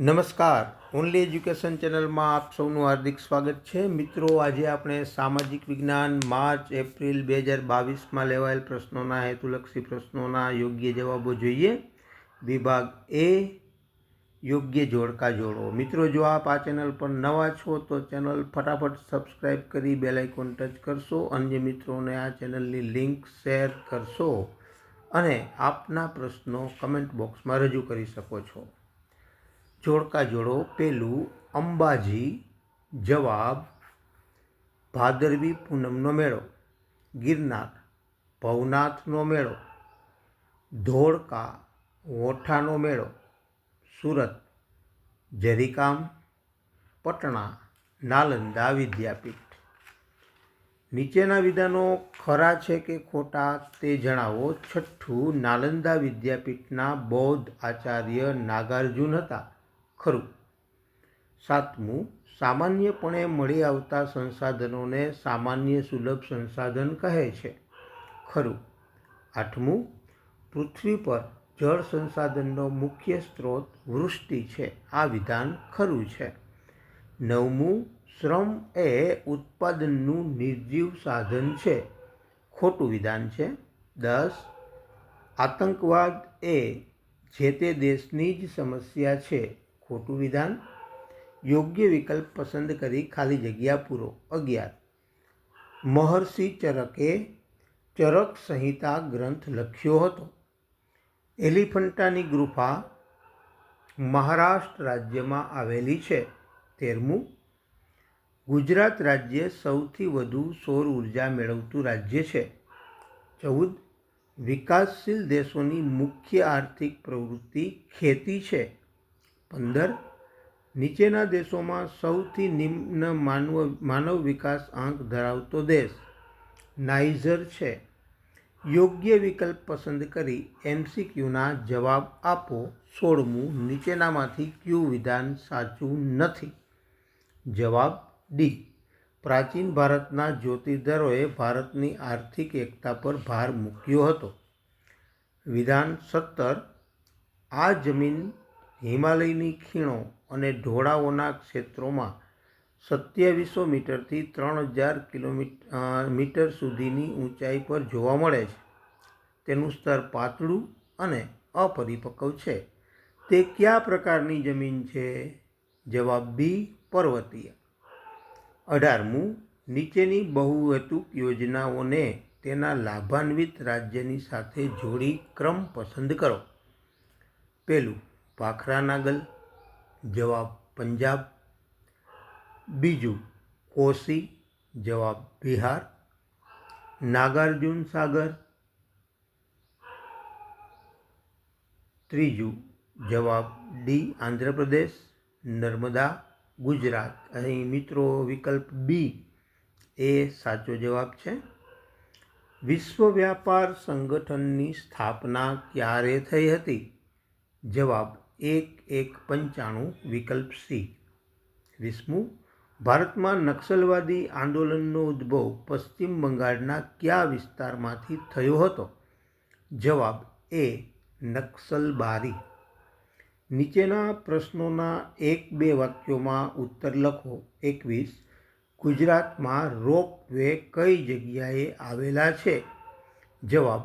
નમસ્કાર. Only education ચેનલમાં આપ સૌનું હાર્દિક સ્વાગત છે. મિત્રો, આજે આપણે સામાજિક વિજ્ઞાન માર્ચ, એપ્રિલ બે હજાર બાવીસમાં લેવાયેલ પ્રશ્નોના હેતુલક્ષી પ્રશ્નોના યોગ્ય જવાબો જોઈએ. વિભાગ એ, યોગ્ય જોડકા જોડો. મિત્રો, જો આપ આ ચેનલ પર નવા છો, તો ચેનલ ફટાફટ સબસ્ક્રાઈબ કરી બેલ આઇકોન ટચ કરશો. અન્ય મિત્રોને આ ચેનલની લિંક શેર કરશો અને આપના પ્રશ્નો કમેન્ટ બોક્સમાં રજૂ કરી શકો છો. જોડકા જોડો, પેલું, અંબાજી, જવાબ, ભાદરવી પૂનમનો મેળો, ગિરનાર, ભવનાથનો મેળો, ધોળકા વોઠાનો મેળો, સુરત જરીકામ પટણા, નાલંદા વિદ્યાપીઠ. નીચેના વિધાનો ખરા છે કે ખોટા તે જણાવો. છઠ્ઠું, નાલંદા વિદ્યાપીઠના બૌદ્ધ આચાર્ય નાગાર્જુન હતા. ખરું. સાતમું, સામાન્યપણે મળી આવતા સંસાધનોને સામાન્ય સુલભ સંસાધન કહે છે. ખરું. આઠમું, પૃથ્વી પર જળ સંસાધનનો મુખ્ય સ્ત્રોત વૃષ્ટિ છે. આ વિધાન ખરું છે. નવમું, શ્રમ એ ઉત્પાદનનું નિર્જીવ સાધન છે. ખોટું વિધાન છે. દસ, આતંકવાદ એ જે તે દેશની જ સમસ્યા છે. ખોટું વિધાન? યોગ્ય વિકલ્પ પસંદ કરી ખાલી જગ્યા પૂરો. અગિયાર મહર્ષિ ચરકે ચરક સંહિતા ગ્રંથ લખ્યો હતો. એલિફન્ટાની ગુફા મહારાષ્ટ્ર રાજ્યમાં આવેલી છે. તેરમું. ગુજરાત રાજ્ય સૌથી વધુ સૌર ઊર્જા મેળવતું રાજ્ય છે. ચૌદ. વિકાસશીલ દેશોની મુખ્ય આર્થિક પ્રવૃત્તિ ખેતી છે. પંદર નીચેના દેશોમાં સૌથી નિમ્ન માનવ માનવ વિકાસ આંક ધરાવતો દેશ નાઇઝર છે. યોગ્ય વિકલ્પ પસંદ કરી એમસીક્યુના જવાબ આપો. સોળમું, નીચેનામાંથી ક્યુ વિધાન સાચું નથી? જવાબ ડી. પ્રાચીન ભારતના જ્યોતિધરોએ ભારતની આર્થિક એકતા પર ભાર મૂક્યો હતો. વિધાન સત્તર. આ જમીન હિમાલયની ખીણો અને ઢોળાવોના ક્ષેત્રોમાં સત્યાવીસો મીટરથી ત્રણ હજાર કિલોમીટર મીટર સુધીની ઊંચાઈ પર જોવા મળે છે. તેનું સ્તર પાતળું અને અપરિપક્વ છે. તે કયા પ્રકારની જમીન છે? જવાબ બી, પર્વતીય. અઢારમું, નીચેની બહુહેતુક યોજનાઓને તેના લાભાન્વિત રાજ્યની સાથે જોડી ક્રમ પસંદ કરો. પહેલું ભાખરા નાગલ જવાબ પંજાબ બીજું કોસી જવાબ બિહાર નાગાર્જુન સાગર ત્રીજું જવાબ ડી આંધ્રપ્રદેશ નર્મદા ગુજરાત અહીં મિત્રો વિકલ્પ બી એ સાચો જવાબ છે વિશ્વ વ્યાપાર સંગઠનની સ્થાપના ક્યારે થઈ હતી જવાબ એક એક પંચાણું વિકલ્પ સી. વીસમું ભારતમાં નક્સલવાદી આંદોલનનો ઉદ્ભવ પશ્ચિમ બંગાળના કયા વિસ્તારમાંથી થયો હતો? જવાબ એ, નક્સલબારી. નીચેના પ્રશ્નોના એક બે વાક્યોમાં ઉત્તર લખો. એકવીસ, ગુજરાતમાં રોપ વે કઈ જગ્યાએ આવેલા છે? જવાબ,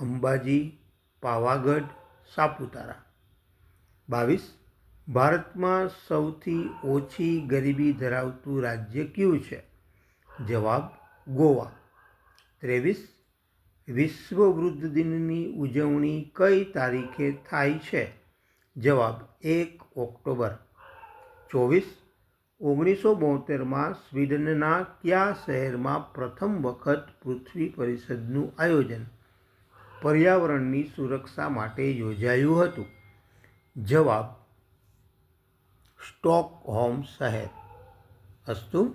અંબાજી, પાવાગઢ, સાપુતારા. બાવીસ. ભારતમાં સૌથી ઓછી ગરીબી ધરાવતું રાજ્ય કયું છે? જવાબ, ગોવા. ત્રેવીસ. વિશ્વ વૃદ્ધ દિનની ઉજવણી કઈ તારીખે થાય છે? જવાબ, એક ઓક્ટોબર. ચોવીસ. ઓગણીસો બોતેરમાં સ્વીડનના કયા શહેરમાં પ્રથમ વખત પૃથ્વી પરિષદનું આયોજન પર્યાવરણની સુરક્ષા માટે યોજાયું હતું? જવાબ સ્ટોકહોમ શહેર. અસ્તુ